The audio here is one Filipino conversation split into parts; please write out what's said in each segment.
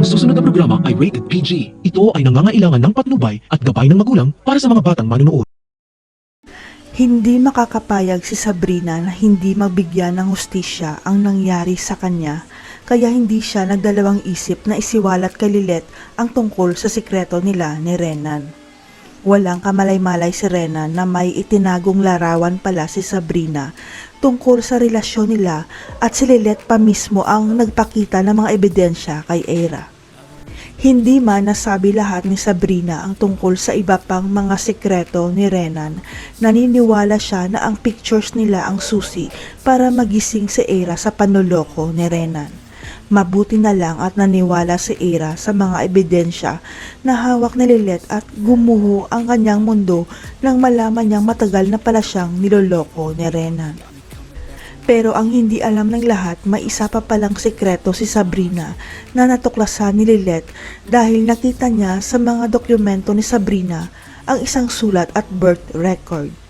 Ang susunod na programa ay rated PG. Ito ay nangangailangan ng patnubay at gabay ng magulang para sa mga batang manunood. Hindi makakapayag si Sabrina na hindi magbigyan ng hustisya ang nangyari sa kanya, kaya hindi siya nagdalawang isip na isiwalat kay Lilet ang tungkol sa sikreto nila ni Renan. Walang kamalay-malay si Renan na may itinagong larawan pala si Sabrina tungkol sa relasyon nila at si Lilet pa mismo ang nagpakita ng mga ebidensya kay Era. Hindi man nasabi lahat ni Sabrina ang tungkol sa iba pang mga sekreto ni Renan, naniniwala siya na ang pictures nila ang susi para magising si Era sa panloloko ni Renan. Mabuti na lang at naniwala si Era sa mga ebidensya na hawak ni Lilet at gumuho ang kanyang mundo nang malaman niyang matagal na pala siyang niloloko ni Renan. Pero ang hindi alam ng lahat, may isa pa palang sekreto si Sabrina na natuklasan ni Lilet dahil nakita niya sa mga dokumento ni Sabrina ang isang sulat at birth record.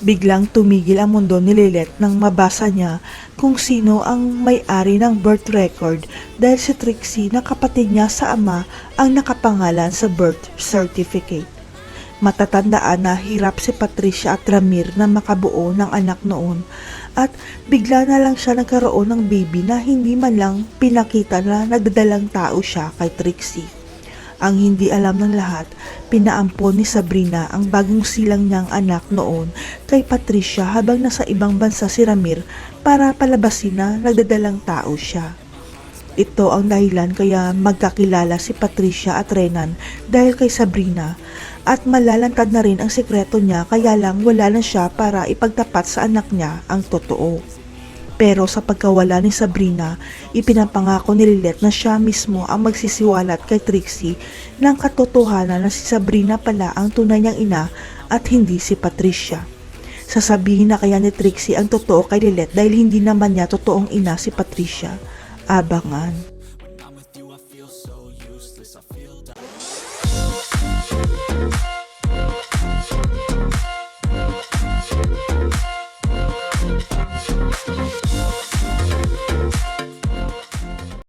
Biglang tumigil ang mundo ni Lilet nang mabasa niya kung sino ang may-ari ng birth record dahil si Trixie na kapatid niya sa ama ang nakapangalan sa birth certificate. Matatandaan na hirap si Patricia at Ramir na makabuo ng anak noon at bigla na lang siya nagkaroon ng baby na hindi man lang pinakita na nagdadalang tao siya kay Trixie. Ang hindi alam ng lahat, pinaampon ni Sabrina ang bagong silang niyang anak noon kay Patricia habang nasa ibang bansa si Ramir para palabasin na nagdadalang tao siya. Ito ang dahilan kaya magkakilala si Patricia at Renan dahil kay Sabrina at malalantad na rin ang sekreto niya kaya lang wala na siya para ipagtapat sa anak niya ang totoo. Pero sa pagkawala ni Sabrina, ipinapangako ni Lilith na siya mismo ang magsisiwalat kay Trixie ng katotohanan na si Sabrina pala ang tunay niyang ina at hindi si Patricia. Sasabihin na kaya ni Trixie ang totoo kay Lilith dahil hindi naman niya totoong ina si Patricia. Abangan.